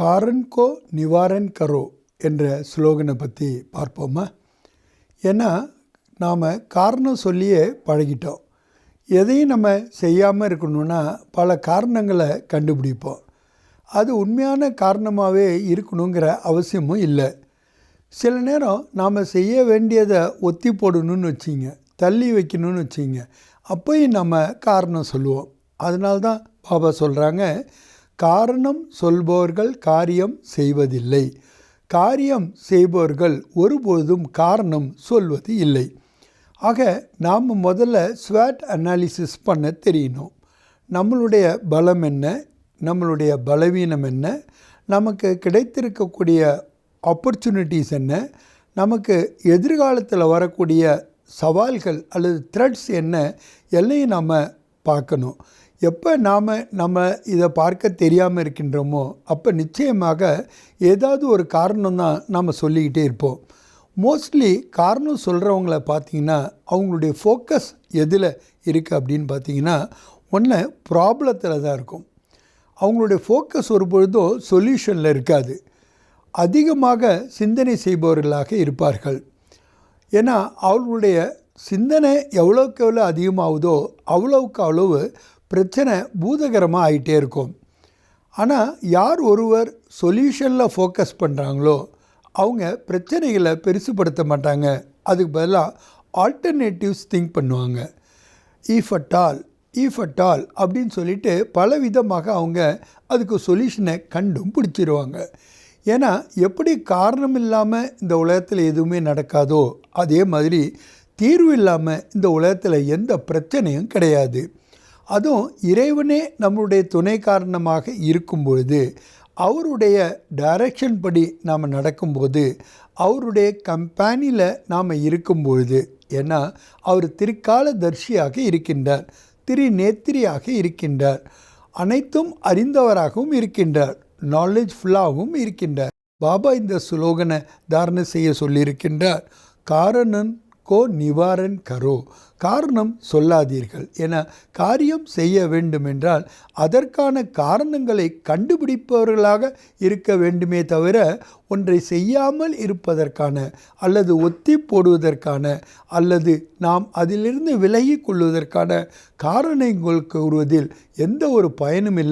காரன் கோ நிவாரன் கரோ என்ற ஸ்லோகனை பற்றி பார்ப்போமா? ஏன்னா நாம் காரணம் சொல்லியே பழகிட்டோம். எதையும் நம்ம செய்யாமல் இருக்கணும்னா பல காரணங்களை கண்டுபிடிப்போம். அது உண்மையான காரணமாகவே இருக்கணுங்கிற அவசியமும் இல்லை. சில நேரம் நாம் செய்ய வேண்டியதை ஒத்தி போடணும்னு வச்சிங்க தள்ளி வைக்கணும்னு வச்சிங்க. அப்போயும் நம்ம காரணம் சொல்லுவோம். அதனால்தான் பாபா சொல்கிறாங்க காரணம் சொல்பவர்கள் காரியம் செய்வதில்லை. காரியம் செய்பவர்கள் ஒருபோதும் காரணம் சொல்வது இல்லை. ஆக நாம் முதல்ல ஸ்வாட் அனாலிசிஸ் பண்ண தெரியணும் நம்மளுடைய பலம் என்ன? நம்மளுடைய பலவீனம் என்ன? நமக்கு கிடைத்திருக்கக்கூடிய ஆப்பர்ச்சுனிட்டிஸ் என்ன? நமக்கு எதிர்காலத்தில் வரக்கூடிய சவால்கள் அல்லது த்ரெட்ஸ் என்ன? எல்லையும் நாம் பார்க்கணும். எப்போ நாம் நம்ம இதை பார்க்க தெரியாமல் இருக்கின்றோமோ அப்போ நிச்சயமாக ஏதாவது ஒரு காரணம் தான் நாம் சொல்லிக்கிட்டே இருப்போம். மோஸ்ட்லி காரணம் சொல்கிறவங்கள பார்த்தீங்கன்னா அவங்களுடைய ஃபோக்கஸ் எதில் இருக்குது அப்படின்னு பார்த்தீங்கன்னா ஒன்று ப்ராப்ளத்தில் தான் இருக்கும். அவங்களுடைய ஃபோக்கஸ் ஒரு பொழுதும் சொல்யூஷனில் இருக்காது. அதிகமாக சிந்தனை செய்பவர்களாக இருப்பார்கள். ஏன்னா அவர்களுடைய சிந்தனை எவ்வளோக்கு எவ்வளோ அதிகமாகுதோ அவ்வளோவுக்கு அவ்வளவு பிரச்சனை பூதகரமாக ஆகிட்டே இருக்கும். ஆனால் யார் ஒருவர் சொல்யூஷனில் ஃபோக்கஸ் பண்ணுறாங்களோ அவங்க பிரச்சனைகளை பெருசுப்படுத்த மாட்டாங்க. அதுக்கு பதிலாக ஆல்டர்னேட்டிவ்ஸ் திங்க் பண்ணுவாங்க. If at all if at all அப்படின்னு சொல்லிட்டு பல விதமாக அவங்க அதுக்கு சொல்யூஷனை கண்டும் பிடிச்சிருவாங்க ஏன்னா எப்படி காரணம் இல்லாமல் இந்த உலகத்தில் எதுவுமே நடக்காதோ அதே மாதிரி தீர்வு இல்லாமல் இந்த உலகத்தில் எந்த பிரச்சனையும் கிடையாது. அதுவும் இறைவனே நம்மளுடைய துணை காரணமாக இருக்கும் பொழுது அவருடைய டைரக்ஷன் படி நாம் நடக்கும்போது அவருடைய கம்பெனியில் நாம் இருக்கும் பொழுது ஏன்னா அவர் திருக்கால தர்ஷியாக இருக்கின்றார் திருநேத்திரியாக இருக்கின்றார் அனைத்தும் அறிந்தவராகவும் இருக்கின்றார் நாலேஜ் ஃபுல்லாகவும் இருக்கின்றார். பாபா இந்த சுலோகனை தாரணை செய்ய சொல்லியிருக்கின்றார். காரணன் கோ நிவாரன் கரோ. காரணம் சொல்லாதீர்கள். என காரியம் செய்ய வேண்டுமென்றால் அதற்கான காரணங்களை கண்டுபிடிப்பவர்களாக இருக்க வேண்டுமே தவிர ஒன்றை செய்யாமல் இருப்பதற்கான அல்லது ஒத்தி போடுவதற்கான அல்லது நாம் அதிலிருந்து விலகி கொள்வதற்கான காரணங்கள் கூறுவதில் எந்த ஒரு பயனும் இல்லை.